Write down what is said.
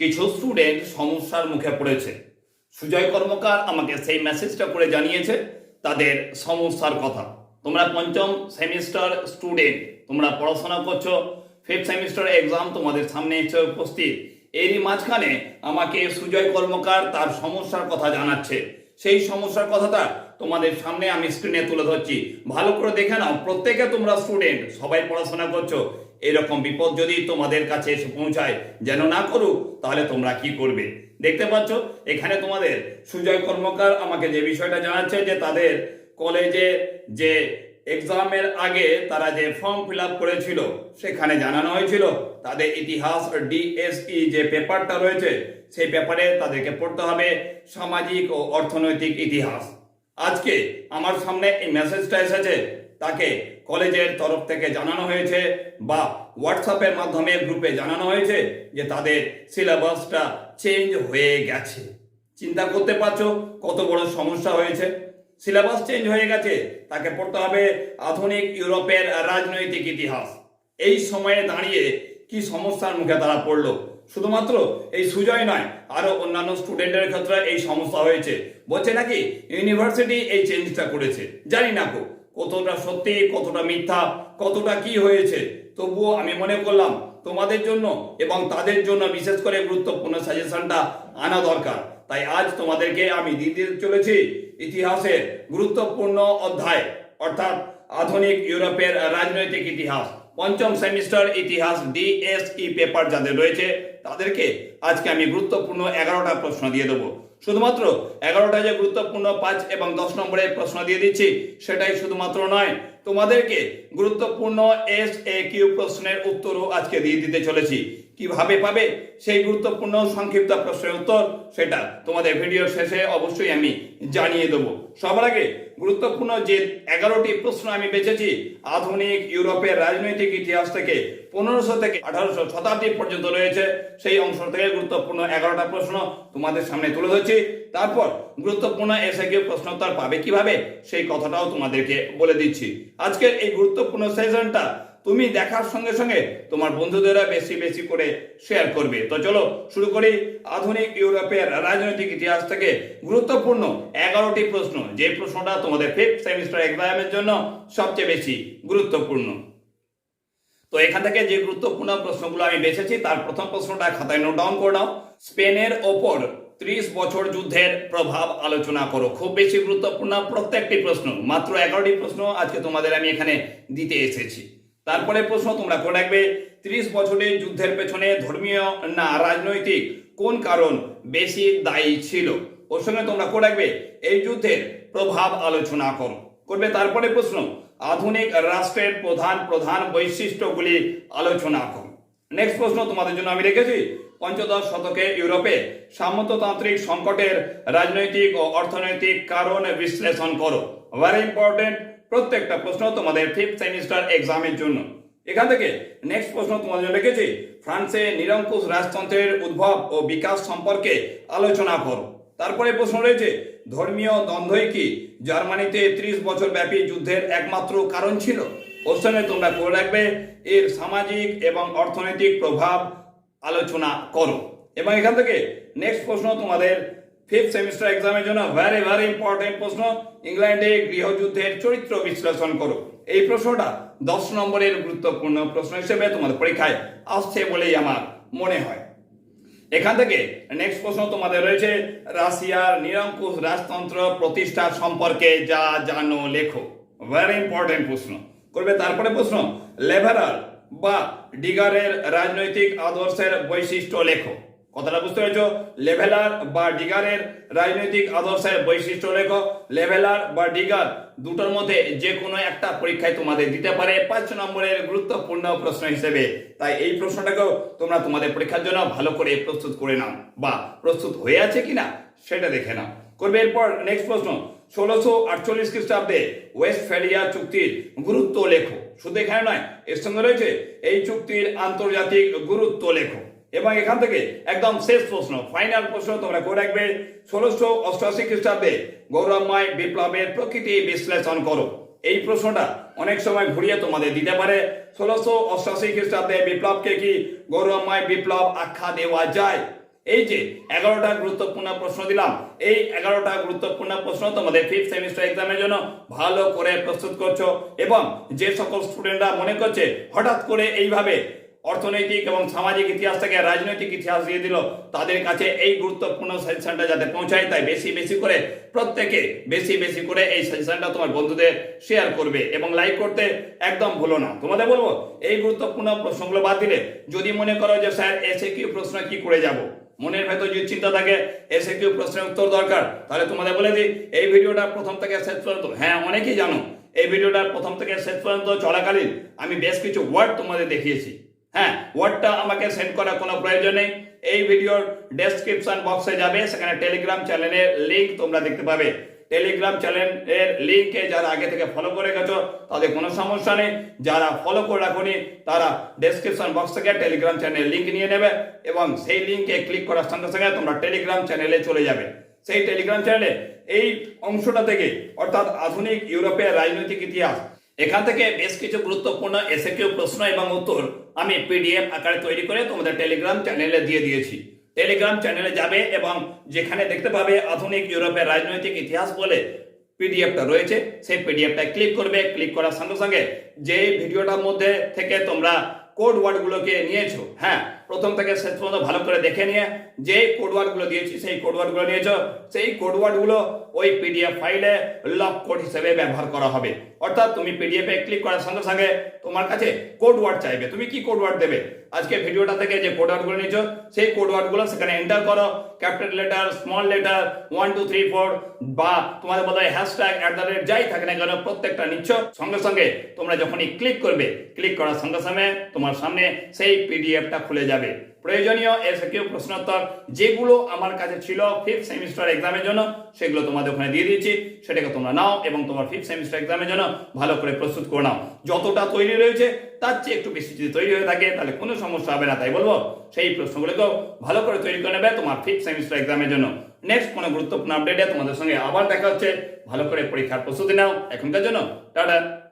কিছু স্টুডেন্ট সমস্যার মুখে পড়েছে। সুজয় কর্মকার আমাকে সেই মেসেজটা করে জানিয়েছে তাদের সমস্যার কথা। তোমরা পঞ্চম সেমিস্টার স্টুডেন্ট তোমরা পড়াশোনা করছ ফিফথ সেমিস্টার এক্সাম তোমাদের সামনে এসে উপস্থিত। এরই মাঝখানে আমাকে সুজয় কর্মকার তার সমস্যার কথা জানাচ্ছে। সেই সমস্যার কথাটা তোমাদের সামনে আমি স্ক্রিনে তুলে ধরছি। ভালো করে দেখে নাও, প্রত্যেকে তোমরা স্টুডেন্ট সবাই পড়াশোনা করছ এরকম বিপদ যদি তোমাদের কাছে এসে পৌঁছায় যেন না করুক, তাহলে তোমরা কি করবে? দেখতে পাচ্ছ, এখানে তোমাদের সুজয় কর্মকার আমাকে যে বিষয়টা জানাচ্ছে যে তাদের কলেজে যে এক্সামের আগে তারা যে ফর্ম ফিল আপ করেছিল, সেখানে জানানো হয়েছিল। তাদের ইতিহাস, ডিএসই যে পেপারটা রয়েছে, সেই পেপারে তাদেরকে পড়তে হবে সামাজিক ও অর্থনৈতিক ইতিহাস। আজকে আমার সামনে এই মেসেজটা এসেছে, তাকে কলেজের তরফ থেকে জানানো হয়েছে বা হোয়াটসঅ্যাপের মাধ্যমে গ্রুপে জানানো হয়েছে যে তাদের সিলেবাসটা চেঞ্জ হয়ে গেছে। চিন্তা করতে পারছ কত বড় সমস্যা হয়েছে? সিলেবাস চেঞ্জ হয়ে গেছে, তাকে পড়তে হবে আধুনিক ইউরোপের রাজনৈতিক ইতিহাস। এই সময়ে দাঁড়িয়ে কি সমস্যার মুখে তারা পড়ল? শুধুমাত্র এই সুজয় নয়, আরও অন্যান্য স্টুডেন্টের ক্ষেত্রে এই সমস্যা হয়েছে। বলছে নাকি, ইউনিভার্সিটি এই চেঞ্জটা করেছে? জানি না কো কতটা সত্যি, কতটা মিথ্যা, কতটা কি হয়েছে? তবুও আমি মনে করলাম, তোমাদের জন্য এবং তাদের জন্য বিশেষ করে গুরুত্বপূর্ণ সাজেশনটা আনা দরকার। তাই আজ তোমাদেরকে আমি দিতে চলেছি ইতিহাসের গুরুত্বপূর্ণ অধ্যায়, অর্থাৎ আধুনিক ইউরোপের রাজনৈতিক ইতিহাস। পঞ্চম সেমিস্টার ইতিহাস ডিএসই পেপার যাদের রয়েছে, তাদেরকে আজকে আমি গুরুত্বপূর্ণ এগারোটা প্রশ্ন দিয়ে দেবো। শুধুমাত্র এগারোটা যে গুরুত্বপূর্ণ পাঁচ এবং দশ নম্বরের প্রশ্ন দিয়ে দিচ্ছি, সেটাই শুধুমাত্র নয়, তোমাদেরকে গুরুত্বপূর্ণ এস এ কিউ প্রশ্নের উত্তরও আজকে দিয়ে দিতে চলেছি। কীভাবে পাবে সেই গুরুত্বপূর্ণ সংক্ষিপ্ত প্রশ্নের উত্তর, সেটা তোমাদের ভিডিওর শেষে অবশ্যই আমি জানিয়ে দেবো। সবার আগে গুরুত্বপূর্ণ যে এগারোটি প্রশ্ন আমি বেছেছি, আধুনিক ইউরোপের রাজনৈতিক ইতিহাস থেকে পনেরোশো থেকে আঠারোশো শতাব্দী পর্যন্ত রয়েছে। সেই অংশ থেকে গুরুত্বপূর্ণ এগারোটা প্রশ্ন তোমাদের সামনে তুলে ধরছি। তারপর গুরুত্বপূর্ণ এসে গিয়ে প্রশ্নোত্তর পাবে কীভাবে? সেই কথাটাও তোমাদেরকে বলে দিচ্ছি। আজকের এই গুরুত্বপূর্ণ সেশনটা তুমি দেখার সঙ্গে সঙ্গে তোমার বন্ধুদেরা বেশি বেশি করে শেয়ার করবে। তো চলো শুরু করি। আধুনিক ইউরোপের রাজনৈতিক ইতিহাস থেকে গুরুত্বপূর্ণ এগারোটি প্রশ্ন। যে প্রশ্নটা তোমাদের ফিফথ সেমিস্টার এক্সামের জন্য সবচেয়ে বেশি গুরুত্বপূর্ণ। তো এখান থেকে যে গুরুত্বপূর্ণ প্রশ্নগুলো আমি বেছেছি, তার প্রথম প্রশ্নটা খাতায় নোট ডাউন করে নাও। স্পেনের ওপর ত্রিশ বছর যুদ্ধের প্রভাব আলোচনা করো। খুব বেশি গুরুত্বপূর্ণ প্রত্যেকটি প্রশ্ন, মাত্র এগারোটি প্রশ্ন আজকে তোমাদের আমি এখানে দিতে এসেছি। তারপরে প্রশ্ন তোমরা করে রাখবে, ত্রিশ বছরের যুদ্ধের পেছনে ধর্মীয় না রাজনৈতিক কোন কারণ বেশি দায়ী ছিল? ওর সঙ্গে তোমরা করে রাখবে, এই যুদ্ধের প্রভাব আলোচনা করো। করবে তারপরে প্রশ্ন আধুনিক রাষ্ট্রের প্রধান প্রধান বৈশিষ্ট্যগুলি আলোচনা করো নেক্সট প্রশ্ন তোমাদের জন্য আমি রেখেছি। পঞ্চদশ শতকে ইউরোপে সামন্ততান্ত্রিক সংকটের রাজনৈতিক ও অর্থনৈতিক কারণ বিশ্লেষণ করো। ভেরি ইম্পর্টেন্ট প্রত্যেকটা প্রশ্ন তোমাদের ফিফথ সেমিস্টার এক্সামের জন্য। এখান থেকে নেক্সট প্রশ্ন তোমাদের জন্য রেখেছি। ফ্রান্সে নিরঙ্কুশ রাজতন্ত্রের উদ্ভব ও বিকাশ সম্পর্কে আলোচনা করো। তারপরে প্রশ্ন রয়েছে ধর্মীয় দ্বন্দ্বই কি? জার্মানিতে ত্রিশ বছর ব্যাপী যুদ্ধের একমাত্র কারণ ছিল। কোশ্চেনে তোমরা করে রাখবে, এর সামাজিক এবং অর্থনৈতিক প্রভাব আলোচনা করো। এবং এখান থেকে নেক্সট প্রশ্ন তোমাদের ফিফথ সেমিস্টার এক্সামের জন্য ভেরি ভেরি ইম্পর্টেন্ট প্রশ্ন, ইংল্যান্ডে গৃহযুদ্ধের চরিত্র বিশ্লেষণ করো। এই প্রশ্নটা দশ নম্বরের গুরুত্বপূর্ণ প্রশ্ন হিসেবে তোমাদের পরীক্ষায় আসছে বলেই আমার মনে হয়। এখান থেকে নেক্সট প্রশ্ন তোমাদের রয়েছে, রাশিয়ার নিরঙ্কুশ রাজতন্ত্র প্রতিষ্ঠা সম্পর্কে যা জানো লেখো। ভেরি ইম্পর্টেন্ট প্রশ্ন। করবে তারপরে প্রশ্ন লেভারাল বা ডিগারের রাজনৈতিক আদর্শের বৈশিষ্ট্য লেখো। কথাটা বুঝতে পেরেছ? লেভেলার বা ডিগারের রাজনৈতিক আদর্শের বৈশিষ্ট্য লেখো। লেভেলার বা ডিগার দুটোর মধ্যে যে কোনো একটা পরীক্ষায় তোমাদের দিতে পারে। পাঁচ নম্বরের গুরুত্বপূর্ণ প্রশ্ন হিসেবে। তাই এই প্রশ্নটাকেও তোমরা তোমাদের পরীক্ষার জন্য ভালো করে প্রস্তুত করে নাও বা প্রস্তুত হয়ে আছে কিনা সেটা দেখে নাও। করবে এরপর নেক্সট প্রশ্ন। ষোলোশো আটচল্লিশ খ্রিস্টাব্দে ওয়েস্ট ওয়েস্টফেলিয়া চুক্তির গুরুত্ব লেখো। শুধু এখানে নয়, এর সঙ্গে রয়েছে, এই চুক্তির আন্তর্জাতিক গুরুত্ব লেখো। এবং এখান থেকে একদম শেষ প্রশ্ন ফাইনাল প্রশ্ন তোমরা করে রাখবে। ষোলোশো অষ্টআশি খ্রিস্টাব্দে গৌরবময় বিপ্লবের প্রকৃতি বিশ্লেষণ করো। এই প্রশ্নটা অনেক সময় ঘুরিয়ে তোমাদের দিতে পারে। ষোলোশো অষ্টআশি খ্রিস্টাব্দে বিপ্লবকে কি গৌরবময় বিপ্লব আখ্যা দেওয়া যায়? এই যে এগারোটা গুরুত্বপূর্ণ প্রশ্ন দিলাম, এই এগারোটা গুরুত্বপূর্ণ প্রশ্ন তোমাদের ফিফথ সেমিস্টার এক্সামের জন্য ভালো করে প্রস্তুত করছ এবং যে সকল স্টুডেন্টরা মনে করছে হঠাৎ করে এইভাবে অর্থনৈতিক এবং সামাজিক ইতিহাস থেকে রাজনৈতিক ইতিহাস দিয়ে দিল। তাদের কাছে এই গুরুত্বপূর্ণ সাজেশনটা যাতে পৌঁছায়, তাই বেশি বেশি করে, প্রত্যেকে বেশি বেশি করে এই সাজেশনটা তোমার বন্ধুদের শেয়ার করবে এবং লাইক করতে একদম ভুলো না। তোমাদের বলব, এই গুরুত্বপূর্ণ প্রশ্নগুলো বাদ দিলে যদি মনে করো যে, স্যার, এসে কি প্রশ্ন, কি করে যাব? মনের ভেতর যদি চিন্তা থাকে, এসে কিউ প্রশ্নের উত্তর দরকার? তাহলে তোমাদের বলে দিই, এই ভিডিওটা প্রথম থেকে শেষ পর্যন্ত হ্যাঁ অনেকেই জানো, এই ভিডিওটা প্রথম থেকে শেষ পর্যন্ত চলাকালীন আমি বেশ কিছু ওয়ার্ড তোমাদের দেখিয়েছি। হ্যাঁ ওয়ার্ডটা আমাকে সেন্ড করার কোনো প্রয়োজন নেই। এই ভিডিওর ডেসক্রিপশন বক্সে যাবে, সেখানে টেলিগ্রাম চ্যানেলের লিংক তোমরা দেখতে পাবে। টেলিগ্রাম চ্যানেলের লিঙ্কে যারা আগে থেকে ফলো করে গেছো, তাদের কোনো সমস্যা নেই। যারা ফলো করে রাখুনি, তারা ডেসক্রিপশন বক্স থেকে টেলিগ্রাম চ্যানেল লিঙ্ক নিয়ে নেবে এবং সেই লিঙ্কে ক্লিক করার সঙ্গে সঙ্গে তোমরা টেলিগ্রাম চ্যানেলে চলে যাবে। সেই টেলিগ্রাম চ্যানেলে এই অংশটা থেকে, অর্থাৎ আধুনিক ইউরোপের রাজনৈতিক ইতিহাস এখান থেকে বেশ কিছু গুরুত্বপূর্ণ এসে কিউ প্রশ্ন এবং উত্তর আমি পিডিএফ আকারে তৈরি করে তোমাদের টেলিগ্রাম চ্যানেলে দিয়ে দিয়েছি। টেলিগ্রাম চ্যানেলে যাবে এবং যেখানে দেখতে পাবে আধুনিক ইউরোপের রাজনৈতিক ইতিহাস বলে পিডিএফটা রয়েছে, সেই পিডিএফটা ক্লিক করবে, ক্লিক করার সঙ্গে সঙ্গে যে ভিডিওটার মধ্যে থেকে তোমরা কোড ওয়ার্ডগুলোকে নিয়েছো হ্যাঁ প্রথম থেকে শেষ পর্যন্ত ভালো করে দেখে নিয়ে যে কোড ওয়ার্ডগুলো দিয়েছি, সেই কোড ওয়ার্ডগুলো নিয়েছো, সেই কোড ওয়ার্ডগুলো ওই পিডিএফ ফাইলে লক কোড হিসেবে ব্যবহার করা হবে। অর্থাৎ তুমি পিডিএফ এ ক্লিক করার সঙ্গে সঙ্গে তোমার কাছে কোড ওয়ার্ড চাইবে। তুমি কি কোড ওয়ার্ড দেবে? আজকে ভিডিওটা থেকে যে কোড ওয়ার্ডগুলো নিয়েছো, সেই কোড ওয়ার্ডগুলো সেখানে এন্টার করো। Capital letter small letter one two three four বা তোমাদের বলা হয় হ্যাশট্যাগ অ্যাট দ্য রেট যাই থাকে না কেন, প্রত্যেকটা নিচ্ছ। সঙ্গে সঙ্গে তোমরা যখনই ক্লিক করবে ক্লিক করার সঙ্গে সঙ্গে তোমার সামনে সেই পিডিএফটা খুলে যাবে। প্রয়োজনীয় এসকিউ প্রশ্নোত্তর যেগুলো আমার কাছে ছিল ফিফথ সেমিস্টার এক্সামের জন্য, সেগুলো তোমাদের ওখানে দিয়ে দিয়েছি। সেটাকে তোমরা নাও এবং তোমার ফিফথ সেমিস্টার এক্সামের জন্য ভালো করে প্রস্তুত করে নাও। যতটা তৈরি রয়েছে, তার চেয়ে একটু বেশি যদি তৈরি হয়ে থাকে, তাহলে কোনো সমস্যা হবে না, তাই বলব। সেই প্রশ্নগুলোকেও ভালো করে তৈরি করে নেবে তোমার ফিফথ সেমিস্টার এক্সামের জন্য। নেক্সট কোনো গুরুত্বপূর্ণ আপডেটে তোমাদের সঙ্গে আবার দেখা হচ্ছে। ভালো করে পরীক্ষার প্রস্তুতি নাও এখনকার জন্য। টাটা।